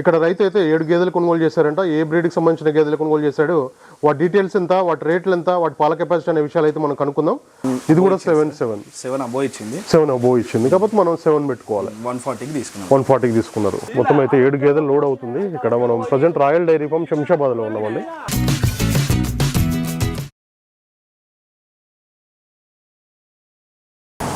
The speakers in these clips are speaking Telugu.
ఇక్కడ రైతు అయితే ఏడు గేదెలు కొనుగోలు చేశారంట. ఏ బ్రీడ్కి సంబంధించిన గేదెలు కొనుగోలు చేశాడు? వాటి డీటెయిల్స్ ఎంత? వాటి రేట్లు ఎంత? వాటి పాల కెపాసిటీ అనే విషయాలు అయితే మనం కనుక్కుందాం. ఇది కూడా సెవెన్ సెవెన్. సెవెన్ అబో ఇచ్చింది. సెవెన్ అబో ఇచ్చింది. కాకపోతే మనం సెవెన్ పెట్టుకోవాలి. వన్ ఫార్టీకి తీసుకున్నాం. వన్ ఫార్టీకి తీసుకున్నారు. మొత్తం అయితే ఏడు గేదెలు లోడ్ అవుతుంది. ఇక్కడ మనం ప్రజెంట్ రాయల్ డైరీ ఫామ్ శంషాబాద్లో ఉన్నామండి.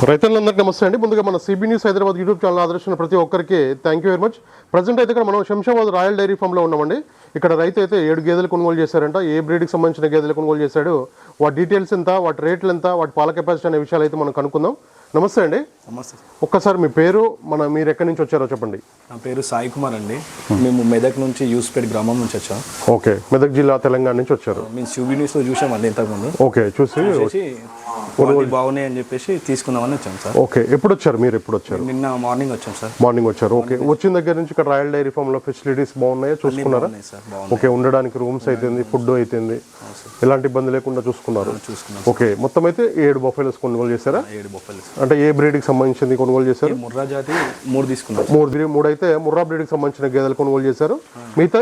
రైతులందరికీ నమస్తే అండి. ముందుగా మన CB news Hyderabad YouTube channel ఆదర్శించిన ప్రతి ఒక్కరికి thank you very much present అయితే ఇక్కడ మనం శంషాబాద్ రాయల్ డైరీ ఫామ్లో ఉన్నామండి. ఇక్కడ రైతు అయితే ఏడు గేదెలు కొనుగోలు చేశారంట. ఏ బ్రీడ్కి సంబంధించిన గేదెలు కొనుగోలు చేశాడు? వాటి డీటెయిల్స్ ఎంత? వాటి రేట్లు ఎంత? వాటి పాల కెపాసిటీ అనే విషయాలు అయితే మనం కనుక్కుందాం. నమస్తే అండి. నమస్తే. ఒక్కసారి మీ పేరు మన మీరు ఎక్కడి నుంచి వచ్చారో చెప్పండి. నా పేరు సాయి కుమార్ అండి. మేము మెదక్ నుంచి యూస్పేట్ గ్రామం నుంచి వచ్చాం. ఓకే మెదక్ జిల్లా తెలంగాణ నుంచి వచ్చారు. మేము శివబి న్యూస్లో చూసామండి ఇంతకుముందు. ఓకే చూసి బాగున్నాయి అని చెప్పేసి తీసుకుందామని వచ్చాం సార్. ఓకే ఎప్పుడు వచ్చారు మీరు? ఎప్పుడు వచ్చారు నిన్న మార్నింగ్ వచ్చాం సార్. మార్నింగ్ వచ్చారు. ఓకే వచ్చిన దగ్గర నుంచి ఇక్కడ రాయల్ డైరీ ఫామ్లో ఫెసిలిటీస్ బాగున్నాయా? చూసుకున్నారా? ఓకే ఉండడానికి రూమ్స్ అయితేంది ఫుడ్ అయితేంది ఎలాంటి ఇబ్బంది లేకుండా చూసుకున్నారు. చూసుకున్నాం ఓకే మొత్తం అయితే ఏడు బఫెలోస్ కొనుగోలు చేశారా? ఏడు బొప్పలు అంటే ఏ breed కి సంబంధించింది కొనుగోలు చేశారు? ముర్రా జాతి మూడు తీసుకున్నాం మూడు మూడు అయితే ముర్రా breed కి సంబంధించిన గేదెలు కొనుగోలు చేశారు. మిగతా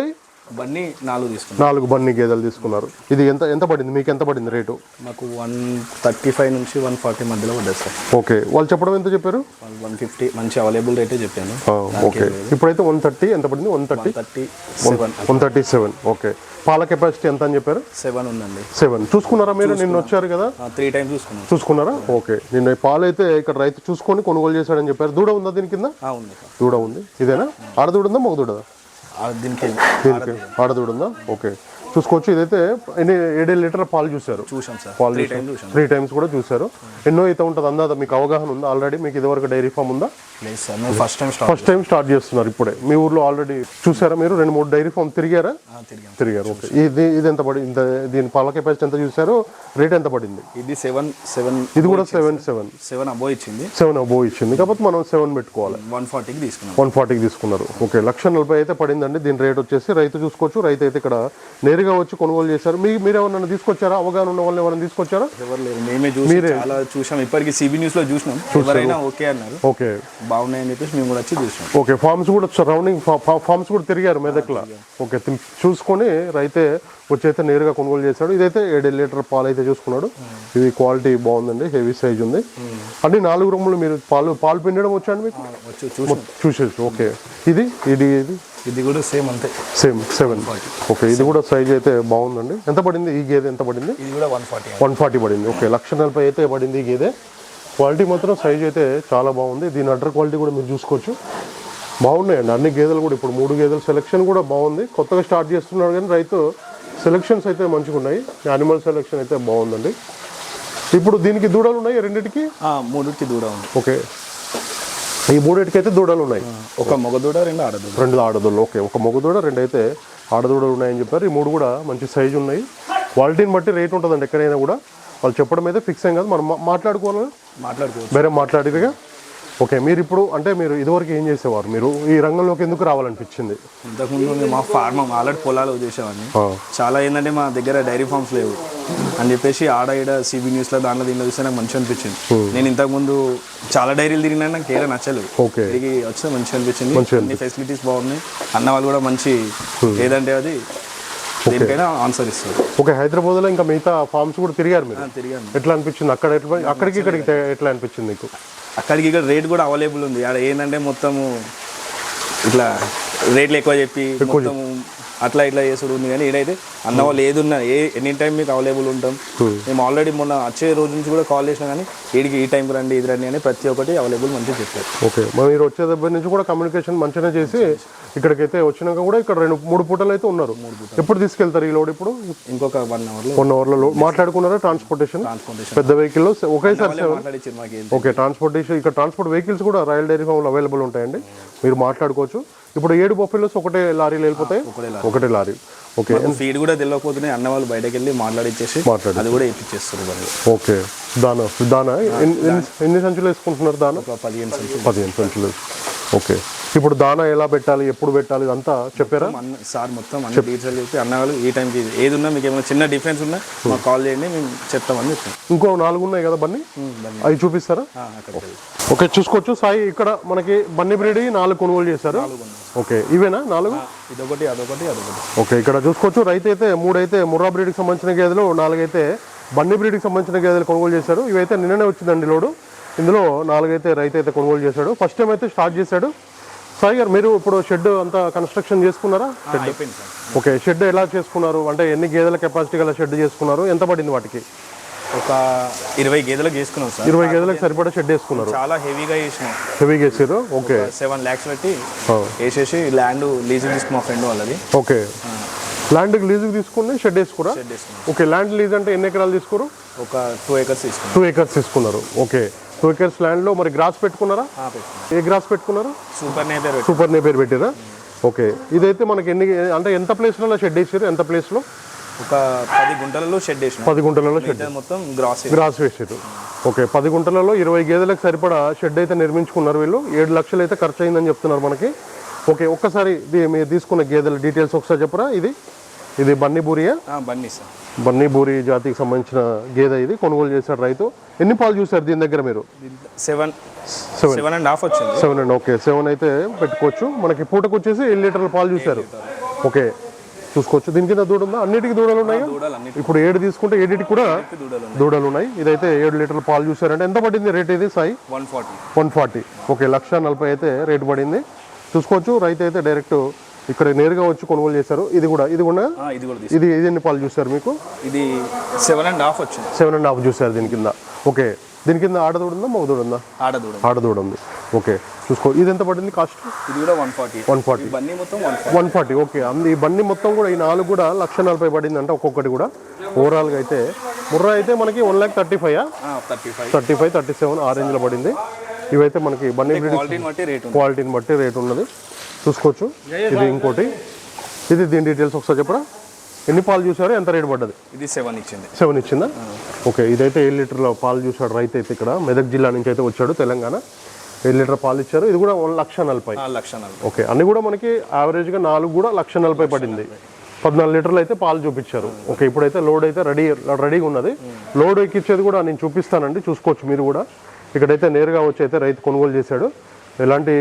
బన్నీ నాలుగు తీసుకున్నాం నాలుగు బన్నీ గేదెలు తీసుకున్నారు. ఇది ఎంత ఎంత పడింది? మీకు ఎంత పడింది రేటు? మాకు వన్ థర్టీ ఫైవ్ నుంచి వన్ ఫార్టీ మధ్యలో పడ్డది సార్. ఓకే. వాళ్ళు చెప్పడం ఎంత చెప్పారు? వన్ ఫిఫ్టీ మంచి అవైలబుల్ రేటే చెప్పాను. ఓకే. ఇప్పుడైతే వన్ థర్టీ ఎంత పడింది? One thirty? Thirty seven. One thirty seven. Okay. పాల కెపాసిటీ ఎంత అని చెప్పారు? సెవెన్ ఉందండి. సెవెన్. చూసుకున్నారా మీరు? నిన్న వచ్చారు కదా? త్రీ టైమ్స్ చూసుకున్నాం. చూసుకున్నారా? ఓకే. నిన్న పాలు అయితే ఇక్కడ రైతు చూసుకొని కొనుగోలు చేశాడని చెప్పారు. దూడ ఉందా దీని కింద? ఉంది దూడ ఉంది. ఇదేనా? ఆడదూడ ఉందా? మగ దూడదా దీనికి దీనికి ఆడదూడ ఉందా ఓకే చూసుకోవచ్చు ఇదైతే ఎన్ని ఏడేడు లీటర్ పాలు చూశారు. చూసాం సార్. పాలు త్రీ చూసారు టైమ్స్ చూసాం త్రీ టైమ్స్ కూడా చూశారు. ఎన్నో అయితే ఉంటుంది అందాద? మీకు అవగాహన ఉందా? ఆల్రెడీ మీకు ఇదివరకు డైరీ ఫామ్ ఉందా? First time start first time start చేస్తున్నారు ఇప్పుడే. మీ ఊర్లో ఆల్రెడీ చూసారా మీరు? రెండు మూడు డైరీ ఫామ్ తిరిగారా? తిరిగాం. తిరిగారు ఓకే. ఇది ఇది ఎంత పడింది దీని పాల కెపాసిటీ ఎంత చూసారు రేట్ ఎంత పడింది? ఇది సెవెన్ సెవెన్ ఇది కూడా సెవెన్ సెవెన్ సెవెన్ అబో ఇచ్చింది. సెవెన్ అబో ఇచ్చింది. కాకపోతే మనం సెవెన్ పెట్టుకోవాలి. వన్ ఫార్టీకి తీసుకున్నాం. వన్ ఫార్టీకి తీసుకున్నారు. ఓకే లక్ష నలభై అయితే పడిందండి. దీని రేట్ వచ్చేసి రైతు చూసుకోవచ్చు. రైతు అయితే ఇక్కడ నేరుగా వచ్చి కొనుగోలు చేశారు. మీ మీరు ఎవరైనా తీసుకొచ్చారా? అవగాహన ఉన్న వాళ్ళని ఎవరైనా తీసుకొచ్చారా? ఎవరు లేరు. మేమే చూసి చాలా చూసాం. ఇప్పటికి సిబి న్యూస్లో చూసినాం. ఎవరైనా ఓకే అన్నారు. ఓకే. బాగున్నాయని చెప్పేసి మేము కూడా వచ్చి చూసినాం. ఓకే. ఫార్మ్స్ కూడా సరౌండింగ్ ఫార్మ్స్ కూడా తిరిగారు మెదక్లో. ఓకే. చూసుకొని రైతే వచ్చి అయితే నేరుగా కొనుగోలు చేశాడు. ఇదైతే ఏడు లీటర్ పాలు అయితే చూసుకున్నాడు. ఇది క్వాలిటీ బాగుందండి. హెవీ సైజ్ ఉంది. అన్ని నాలుగు రూములు మీరు పాలు పాలు పిండడం వచ్చాడు మీకు? చూసాం చూసేసి. ఓకే. ఇది ఇది ఇది. ఇది కూడా సేమ్ అంతే. Same seven. ఓకే ఇది కూడా సైజ్ అయితే బాగుందండి. ఎంత పడింది ఈ గేదె? ఎంత పడింది? ఇది కూడా వన్ ఫార్టీ వన్ ఫార్టీ పడింది. ఓకే లక్ష నలభై అయితే పడింది ఈ గేదె. క్వాలిటీ మాత్రం సైజ్ అయితే చాలా బాగుంది. దీని అడ్డర్ క్వాలిటీ కూడా మీరు చూసుకోవచ్చు. బాగున్నాయండి. అన్ని గేదెలు కూడా ఇప్పుడు మూడు గేదెల సెలెక్షన్ కూడా బాగుంది. కొత్తగా స్టార్ట్ చేస్తున్నాడు కానీ రైతు సెలెక్షన్స్ అయితే మంచిగా ఉన్నాయి. యానిమల్ సెలెక్షన్ అయితే బాగుందండి. ఇప్పుడు దీనికి దూడలు ఉన్నాయి రెండింటికి? మూడుకి దూడ ఉంది. ఓకే. ఈ మూడింటికి అయితే దూడలు ఉన్నాయి ఒక మగ దూడ రెండు ఆడదూడ రెండు ఆడదూడలు ఓకే. ఒక మగదూడ రెండు అయితే ఆడదూడలు ఉన్నాయని చెప్పారు. ఈ మూడు కూడా మంచి సైజు ఉన్నాయి. క్వాలిటీని బట్టి రేట్ ఉంటుందండి ఎక్కడైనా కూడా. వాళ్ళు చెప్పడం అయితే ఫిక్స్ ఏం కాదు. మనం మాట్లాడుకోవాలి? మాట్లాడుకోవచ్చు. వేరే మాట్లాడిదిగా ఓకే మీరు ఇప్పుడు అంటే మీరు ఇదివరకు ఏం చేసేవారు? మీరు ఈ రంగంలోకి ఎందుకు రావాలనిపించింది? ఇంతకుముందు మా ఫార్మ్ ఆల్రెడీ పొలాలు చేసేవాడిని చాలా ఏంటంటే మా దగ్గర డైరీ ఫార్మ్స్ లేవు. అని చెప్పేసి ఆడ ఈడ సిబి న్యూస్లో దాంట్లో దీంట్లో చూస్తే నాకు మంచిగా అనిపించింది. నేను ఇంతకుముందు చాలా డైరీలు తిరిగినా నాకు ఏదో నచ్చలేదు. ఓకే. తిరిగి వస్తే మంచిగా అనిపించింది. అన్ని ఫెసిలిటీస్ బాగున్నాయి. అన్న వాళ్ళు కూడా మంచి ఏదంటే అది దేనికైనా ఆన్సర్ ఇస్తారు. ఓకే హైదరాబాద్లో ఇంకా మిగతా ఫార్మ్స్ కూడా తిరిగారు మీరు? ఆ, తిరిగాను. ఎట్లా అనిపించింది? అక్కడ ఎట్లా అక్కడికి ఇక్కడికి ఎట్లా అనిపించింది మీకు? అక్కడికి ఇక్కడ రేట్ కూడా అవైలబుల్ ఉంది. ఆడ ఏంటంటే మొత్తము ఇట్లా రేట్లు ఎక్కువ చెప్పి మొత్తం అట్లా ఇట్లా చేసుడు ఉంది కానీ ఏదైతే అన్న వాళ్ళు ఏది ఉన్నా ఏ ఎనీ టైం మీకు అవైలబుల్ ఉంటాం. మేము ఆల్రెడీ మొన్న వచ్చే రోజు నుంచి కూడా కాల్ చేసినా కానీ వీడికి ఈ టైంకి రండి ఇది రండి అని ప్రతి ఒక్కటి అవైలబుల్ మంచిగా చెప్పారు. ఓకే. మరి వచ్చే దగ్గర నుంచి కూడా కమ్యూనికేషన్ మంచిగా చేసి ఇక్కడికైతే వచ్చినాక కూడా ఇక్కడ రెండు మూడు పూటలు అయితే ఉన్నారు. ఎప్పుడు తీసుకెళ్తారు ఈ లోడ్ ఇప్పుడు? ఇంకొక వన్ అవర్లో వన్ అవర్లో లోడ్. మాట్లాడుకున్నారా ట్రాన్స్పోర్టేషన్ ట్రాన్స్పోర్టేషన్ పెద్ద వెహికల్లో ఒకేసారి ఓకే ట్రాన్స్పోర్టేషన్ ఇక్కడ ట్రాన్స్పోర్ట్ వెహికల్స్ కూడా రాయల్ డైరీ ఫామ్లో అవైలబుల్ ఉంటాయండి. మీరు మాట్లాడుకోవచ్చు. ఇప్పుడు ఏడు బొఫెలోస్ ఒకటే లారీలు వెళ్ళిపోతాయి? ఒకటే లారీ. ఓకే. ఫీడ్ కూడా తెలియకపోతున్నాయి అన్న వాళ్ళు బయటకు వెళ్ళి మాట్లాడిచ్చేసి మాట్లాడి. అది కూడా ఇప్పించేస్తారు ఓకే. దానా? దానా? ఎన్ని సంచులు వేసుకుంటున్నారు దానా? పదిహేను సంచులు. పదిహేను సంచులు ఓకే. ఇప్పుడు దానా ఎలా పెట్టాలి ఎప్పుడు పెట్టాలి ఇదంతా చెప్పారా? అన్న సార్ మొత్తం అన్ని డీటెయిల్ చెప్పి అన్న వాళ్ళు ఈ టైంకి ఏది ఉన్నా మీకు ఏమైనా చిన్న డిఫరెన్స్ ఉన్నా మాకు కాల్ చేయండి మేము చెప్తామని చెప్తాం. ఇంకో నాలుగు ఉన్నాయి కదా బన్నీ? అవి చూపిస్తారా. ఓకే చూసుకోవచ్చు. సాయి ఇక్కడ మనకి బన్నీ బ్రీడ్ నాలుగు కొనుగోలు చేశారు. ఓకే ఇవేనా నాలుగు? ఇదొకటి అదొకటి అదొకటి. ఓకే ఇక్కడ చూసుకోవచ్చు. రైతు అయితే మూడైతే ముర్రా బ్రీడ్కి సంబంధించిన గేదెలు నాలుగైతే బన్నీ బ్రీడ్కి సంబంధించిన గేదెలు కొనుగోలు చేశారు. ఇవైతే నిన్ననే వచ్చిందండి లోడు. ఇందులో నాలుగైతే రైతు అయితే కొనుగోలు చేశాడు. ఫస్ట్ టైం అయితే స్టార్ట్ చేశాడు. సాయి గారు మీరు ఇప్పుడు షెడ్ అంతా కన్స్ట్రక్షన్ చేసుకున్నారా? ఆ, అయిపోయింది సార్ ఓకే షెడ్ ఎలా చేసుకున్నారు? అంటే ఎన్ని గేదెల కెపాసిటీ గల షెడ్ చేసుకున్నారు? ఎంత పడింది వాటికి? ఒక ఇరవై గేదెలకు చేసుకున్నాం సార్. ఇరవై గేదెలకు సరిపడా షెడ్ వేసుకున్నారు చాలా హెవీగా చేసినాం. హెవీగా వేసారు ఓకే. సెవెన్ ల్యాక్స్ పెట్టి. వేసేసి ల్యాండ్ లీజ్ తీసుకున్న మా ఫ్రెండ్ వాళ్ళది. ఓకే. ల్యాండ్ లీజుకి తీసుకుని షెడ్ వేసుకురా? ఓకే ల్యాండ్ లీజ్ అంటే ఎన్ని ఎకరాలు తీసుకురు ఒక టూ ఏకర్స్ తీసుకున్నాం. టూ ఎకర్స్ తీసుకున్నారు. ఓకే. టూ ఎకర్స్ ల్యాండ్లో మరి గ్రాస్ పెట్టుకున్నారా? ఏ గ్రాస్ పెట్టుకున్నారు? సూపర్ నేపర్ సూపర్ నేపేర్ పెట్టారా? ఓకే. ఇదైతే మనకి ఎన్ని అంటే ఎంత ప్లేస్లో షెడ్ వేసారు? ఎంత ప్లేస్లో? ఒక పది గుంటలలో షెడ్ వేసినాం. పది గుంటలలో షెడ్. మొత్తం గ్రాస్ గ్రాస్ వేసారు. ఓకే. పది గుంటలలో ఇరవై గేదెలకు సరిపడా షెడ్ అయితే నిర్మించుకున్నారు వీళ్ళు. ఏడు లక్షలు అయితే ఖర్చు అయిందని చెప్తున్నారు మనకి. ఓకే. ఒక్కసారి మీరు తీసుకున్న గేదెల డీటెయిల్స్ ఒకసారి చెప్పరా? ఇది ఇది బన్నీ బూరియా? బన్నీ సార్. బన్నీ బూరి జాతికి సంబంధించిన గేదె ఇది కొనుగోలు చేశారు రైతు. ఎన్ని పాలు చూసారు దీని దగ్గర మీరు? సెవెన్. సెవెన్. అండ్ హాఫ్ వచ్చింది. సెవెన్ అండి ఓకే. సెవెన్ అయితే పెట్టుకోవచ్చు. మనకి పూటకు వచ్చేసి ఏడు లీటర్ల పాలు చూశారు. ఓకే. చూసుకోవచ్చు. దీని కింద దూడ ఉందా? అన్నిటికీ దూడలు ఉన్నాయి? ఇప్పుడు ఏడు తీసుకుంటే ఏడింటికి కూడా దూడలు దూడలు ఉన్నాయి. ఇదైతే ఏడు లీటర్ల పాలు చూసారంటే ఎంత పడింది రేట్ ఇది Sai? One forty. One forty. Okay లక్ష నలభై అయితే రేటు పడింది. చూసుకోవచ్చు. రైతు అయితే డైరెక్ట్ ఇక్కడ నేరుగా వచ్చి కొనుగోలు చేశారు. ఇది కూడా ఇది కూడా? ఇది కూడా ఇది ఇది ఎన్ని పాలు చూసారు మీకు? ఇది సెవెన్ అండ్ హాఫ్ వచ్చింది. సెవెన్ అండ్ హాఫ్ చూసారు దీని కింద. ఓకే. దీని కింద ఆడదూడ ఉందా మగదూడ ఉందా ఆడ దూడ ఆడదూడ ఉంది ఓకే. చూసుకో. ఇది ఎంత పడింది కాస్ట్? ఇది కూడా one forty. One forty. Banni మొత్తం వన్ ఫార్టీ. ఓకే. అంది ఈ బండి మొత్తం కూడా ఈ నాలుగు కూడా లక్ష నలభై పడింది అంటే ఒక్కొక్కటి కూడా. ఓవరాల్గా అయితే. ముర్రా అయితే మనకి one lakh thirty five thirty five. Thirty five thirty seven ఆ రేంజ్లో పడింది. ఇవైతే మనకి బండి ఉంది. క్వాలిటీని బట్టి రేట్ ఉన్నది. చూసుకోవచ్చు. ఇది ఇంకోటి. ఇది దీని డీటెయిల్స్ ఒకసారి చెప్పరా? ఎన్ని పాలు చూసారో? ఎంత రేట్ పడ్డది? ఇది సెవెన్ ఇచ్చింది. సెవెన్ ఇచ్చిందా? ఓకే ఇదైతే ఏడు లీటర్ల పాలు చూసాడు రైతు అయితే ఇక్కడ. మెదక్ జిల్లా నుంచి అయితే వచ్చాడు తెలంగాణ. ఏడు లీటర్ పాలు ఇచ్చారు. ఇది కూడా వన్ లక్ష నలభై. లక్ష నలభై. ఓకే అన్ని కూడా మనకి యావరేజ్గా నాలుగు కూడా లక్ష నలభై పడింది. పద్నాలుగు లీటర్లు అయితే పాలు చూపించారు. ఓకే ఇప్పుడైతే లోడ్ అయితే రెడీ రెడీగా ఉన్నది. లోడ్ ఎక్కిచ్చేది కూడా నేను చూపిస్తానండి. చూసుకోవచ్చు మీరు కూడా. ఇక్కడైతే నేరుగా వచ్చి అయితే రైతు కొనుగోలు చేశాడు. ఎలాంటి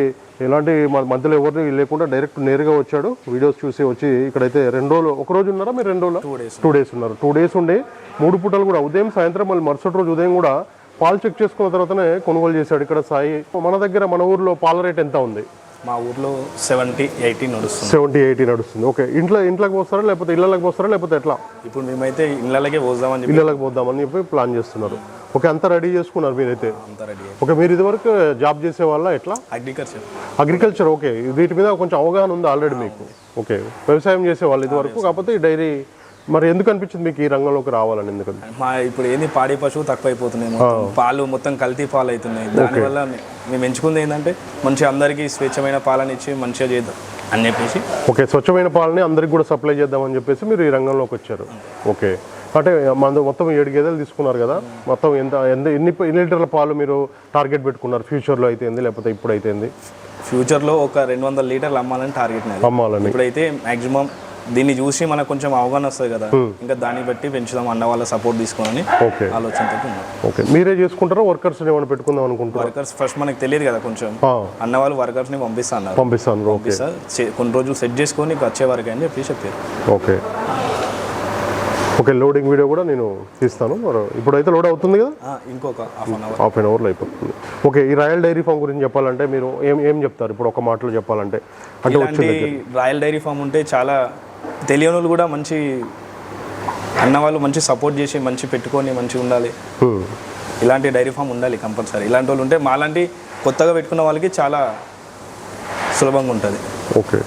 ఎలాంటి మధ్యలో ఎవరిని లేకుండా డైరెక్ట్ నేరుగా వచ్చాడు. వీడియోస్ చూసి వచ్చి ఇక్కడైతే రెండు రోజులు ఒక రోజు ఉన్నారా మీరు రెండు రోజులు? టూ డేస్ టూ డేస్ ఉన్నారు. టూ డేస్ ఉండి మూడు పూటలు కూడా ఉదయం సాయంత్రం మళ్ళీ మరుసటి రోజు ఉదయం కూడా పాలు చెక్ చేసుకున్న తర్వాతనే కొనుగోలు చేశాడు ఇక్కడ సాయి. మన దగ్గర మన ఊర్లో పాల రేట్ ఎంత ఉంది? మా ఊర్లో సెవెంటీ ఎయిటీ నడుస్తుంది. సెవెంటీ ఎయిటీ నడుస్తుంది. ఓకే ఇంట్లో ఇంట్లోకి పోస్తారా లేకపోతే ఇళ్ళకి పోస్తారా లేకపోతే ఎట్లా? ఇప్పుడు మేమైతే ఇళ్ళకే పోదామని ఇళ్ళకి పోద్దామని చెప్పి ప్లాన్ చేస్తున్నారు. ఓకే అంతా రెడీ చేసుకున్నారు మీరైతే? అంతా రెడీ ఓకే మీరు ఇదివరకు జాబ్ చేసే వాళ్ళ ఎట్లా? అగ్రికల్చర్. Agriculture okay. వీటి మీద కొంచెం అవగాహన ఉంది ఆల్రెడీ మీకు. ఓకే వ్యవసాయం చేసే వాళ్ళు ఇదివరకు కాకపోతే డైరీ మరి ఎందుకు అనిపించింది మీకు ఈ రంగంలోకి రావాలని ఎందుకంటే మా ఇప్పుడు ఏంది పాడి పశువు తక్కువ అయిపోతున్నాయి. పాలు మొత్తం కల్తీ పాలు అవుతున్నాయి దానివల్ల మేము ఎంచుకుంది ఏంటంటే మంచిగా అందరికీ స్వేచ్ఛమైన పాలను ఇచ్చి మంచిగా చేద్దాం అని చెప్పేసి. ఓకే స్వచ్ఛమైన పాలని అందరికి కూడా సప్లై చేద్దామని చెప్పేసి మీరు ఈ రంగంలోకి వచ్చారు. ఓకే. అంటే మన మొత్తం ఏడు గేదెలు తీసుకున్నారు కదా. మొత్తం ఎంత ఎంత ఎన్ని ఎన్ని లీటర్ల పాలు మీరు టార్గెట్ పెట్టుకున్నారు? ఫ్యూచర్లో అయితే ఏంది? లేకపోతే ఇప్పుడు అయితే ఏంది? ఫ్యూచర్లో ఒక రెండు వందల లీటర్లు అమ్మాలని టార్గెట్ అమ్మాలని. ఇప్పుడైతే మాక్సిమం దీన్ని చూసి మనకు కొంచెం అవగాహన వస్తుంది కదా. ఇంకా దాన్ని బట్టి పెంచుదాం అన్న వాళ్ళ సపోర్ట్ తీసుకోవాలని ఆలోచనతో ఉన్నాం. ఓకే. మీరే చేసుకుంటారా? వర్కర్స్ ఏమైనా పెట్టుకుందాం అనుకుంటారా వర్కర్స్ ఫస్ట్ మనకు తెలియదు కదా కొంచెం. అన్న వాళ్ళు పంపిస్తా అన్నారు. పంపిస్తాను. ఓకే. పంపిస్తా. చే- కొన్ని రోజులు సెట్ చేసుకొని వచ్చే వరకు అని చెప్పి చెప్పారు. ఓకే. ఓకే లోడింగ్ వీడియో కూడా నేను తీస్తాను. ఇప్పుడైతే లోడ్ అవుతుంది కదా? ఇంకొక హాఫ్ అన్ అవర్లో అయిపోతుంది. ఓకే ఈ రాయల్ డైరీ ఫామ్ గురించి చెప్పాలంటే మీరు ఏం ఏం చెప్తారు? ఇప్పుడు ఒక మాటలో చెప్పాలంటే. అంటే రాయల్ డైరీ ఫామ్ ఉంటే చాలా తెలియని వాళ్ళు కూడా మంచి అన్న వాళ్ళు మంచి సపోర్ట్ చేసి మంచి పెట్టుకొని మంచిగా ఉండాలి. ఇలాంటి డైరీ ఫామ్ ఉండాలి కంపల్సరీ. ఇలాంటి వాళ్ళు ఉంటే మాలాంటి కొత్తగా పెట్టుకున్న వాళ్ళకి చాలా సులభంగా ఉంటుంది. ఓకే.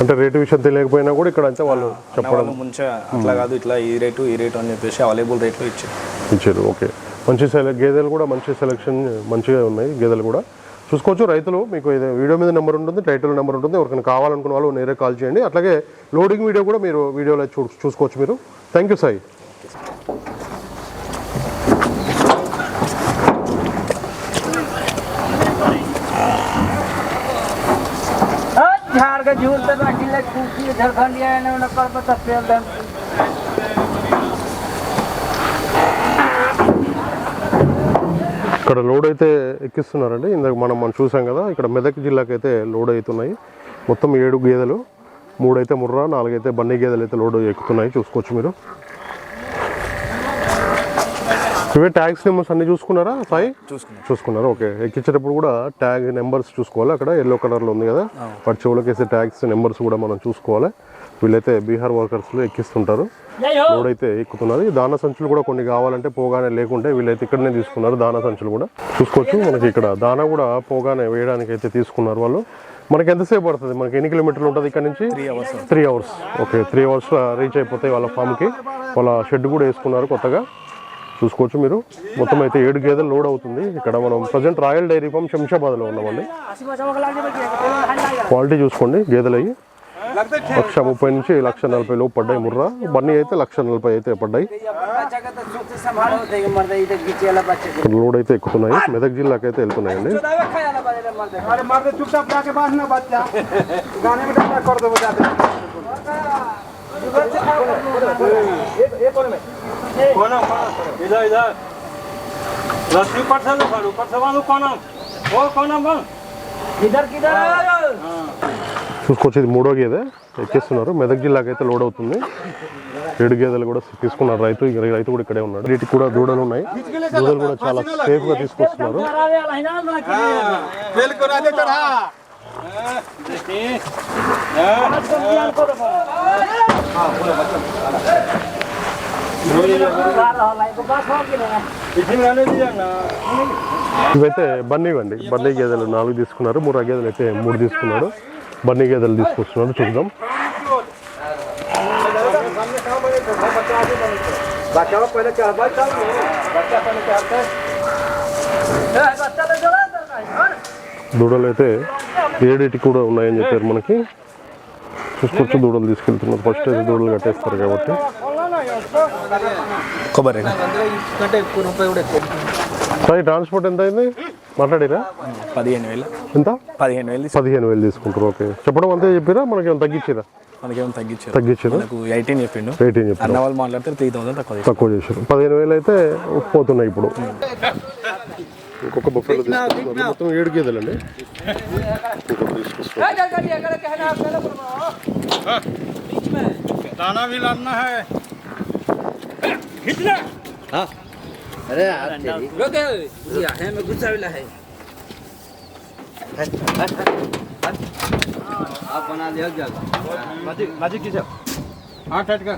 అంటే రేటు విషయం తెలియకపోయినా కూడా ఇక్కడ అయితే వాళ్ళు వాళ్ళు మంచిగా అట్లా కాదు ఇట్లా ఈ రేటు ఈ రేటు అని చెప్పేసి అవైలబుల్ రేట్లో ఇచ్చారు. ఇచ్చారు ఓకే. మంచి సెలెక్ట్ గేదెలు కూడా మంచి సెలెక్షన్ మంచిగా ఉన్నాయి గేదెలు కూడా. చూసుకోవచ్చు రైతులు మీకు ఇది వీడియో మీద నెంబర్ ఉంటుంది టైటిల్ నెంబర్ ఉంటుంది ఎవరికైనా కావాలనుకున్న వాళ్ళు నేరే కాల్ చేయండి. అట్లాగే లోడింగ్ వీడియో కూడా మీరు వీడియోలో చూ చూసుకోవచ్చు మీరు. థ్యాంక్ యూ సాయి ఇక్కడ లోడ్ అయితే ఎక్కిస్తున్నారండి. ఇందాక మనం మనం చూసాం కదా ఇక్కడ మెదక్ జిల్లాకి అయితే లోడ్ అవుతున్నాయి. మొత్తం ఏడు గేదెలు మూడైతే ముర్రా నాలుగైతే బన్నీ గేదెలు అయితే లోడ్ ఎక్కుతున్నాయి చూసుకోవచ్చు మీరు. ఇవే ట్యాగ్స్ నెంబర్స్ అన్ని చూసుకున్నారా సాయి? చూసుకున్నాం. చూసుకున్నారు? ఓకే. ఎక్కించేటప్పుడు కూడా ట్యాగ్ నెంబర్స్ చూసుకోవాలి. అక్కడ ఎల్లో కలర్లో ఉంది కదా. వాటి చెవులకి వేసే ట్యాగ్స్ నెంబర్స్ కూడా మనం చూసుకోవాలి. వీళ్ళైతే బీహార్ వర్కర్స్లో ఎక్కిస్తుంటారు. లోడ్ అయితే ఎక్కుతున్నది. దాన సంచులు కూడా కొన్ని కావాలంటే పోగానే లేకుంటే వీళ్ళైతే ఇక్కడనే తీసుకున్నారు దాన సంచులు కూడా. చూసుకోవచ్చు. మనకి ఇక్కడ దాన కూడా పోగానే వేయడానికి అయితే తీసుకున్నారు వాళ్ళు. మనకి ఎంతసేపు పడుతుంది? మనకి ఎన్ని కిలోమీటర్లు ఉంటుంది ఇక్కడ నుంచి? Three hours three hours okay three అవర్స్లో రీచ్ అయిపోతాయి వాళ్ళ ఫామ్కి వాళ్ళ షెడ్ కూడా వేసుకున్నారు కొత్తగా. చూసుకోవచ్చు మీరు. మొత్తం అయితే ఏడు గేదెలు లోడ్ అవుతుంది. ఇక్కడ మనం ప్రజెంట్ రాయల్ డైరీ ఫామ్ శంషాబాద్లో ఉన్నామండి. క్వాలిటీ చూసుకోండి గేదెలు అవి లక్ష ముప్పై నుంచి లక్ష నలభై లోపు పడ్డాయి ముర్రా. బన్నీ అయితే లక్ష నలభై అయితే పడ్డాయి. లోడ్ అయితే ఎక్కుతున్నాయి. మెదక్ జిల్లాకి అయితే వెళ్తున్నాయండి. दावे खाया वाला बजे मर्द अरे मार दे चुपचाप जाके बांध ना बच्चा गाने में डांडा कर दो बजा दे कोना इधर इधर रस्सी ऊपर से लो ऊपर से बांधो कोना वो कोना बांध किधर किधर చూసుకోవచ్చు ఇది మూడో గేదె ఎక్కిస్తున్నారు మెదక్ జిల్లాకి అయితే లోడ్ అవుతుంది ఏడు గేదెలు కూడా తీసుకున్నారు రైతు ఇక రైతు కూడా ఇక్కడే ఉన్నాడు వీటికి కూడా దూడలు ఉన్నాయి దూడలు కూడా చాలా సేఫ్ గా తీసుకొస్తున్నారు ఇవైతే బన్నీ అండి బన్నీ గేదెలు నాలుగు తీసుకున్నారు. మూడు గేదెలు అయితే మూడు తీసుకున్నాడు. బన్నీ గేదెలు తీసుకొస్తున్నాడు. చూద్దాం. దూడలు అయితే ఏడిటి కూడా ఉన్నాయని చెప్పారు మనకి. చూసుకోవచ్చు దూడలు తీసుకెళ్తున్నారు. ఫస్ట్ అయితే దూడలు కట్టేస్తారు కాబట్టి. కొబ్బరి ట్రాన్స్పోర్ట్ ఎంత అయింది? మాట్లాడిరా. పదిహేను వేలు. ఎంత? పదిహేను వేలు పదిహేను వేలు తీసుకుంటారు. ఓకే. చెప్పడం అంతే చెప్పిరా? మనకి ఏమైనా తగ్గించిరా? మనకేమో తగ్గించారు. తగ్గించారు? నాకు ఎయిటీన్ చెప్పిండు. ఎయిటీన్ చెప్పారు అన్న వాళ్ళు మాట్లాడితే త్రీ థౌసండ్ తక్కువ. తక్కువ చేశారు. పదిహేను వేలు అయితే పోతున్నాయి ఇప్పుడు. ఇంకొక బఫెలో తీసుకొస్తున్నారు మొత్తం ఏడు గేదెలండి ఇంకొకటి తీసుకొస్తున్నారు दाना भी लाना है है में गुस्सा वाला है आप बना लिया जाएगा मैजिक की हाँ टाइट कर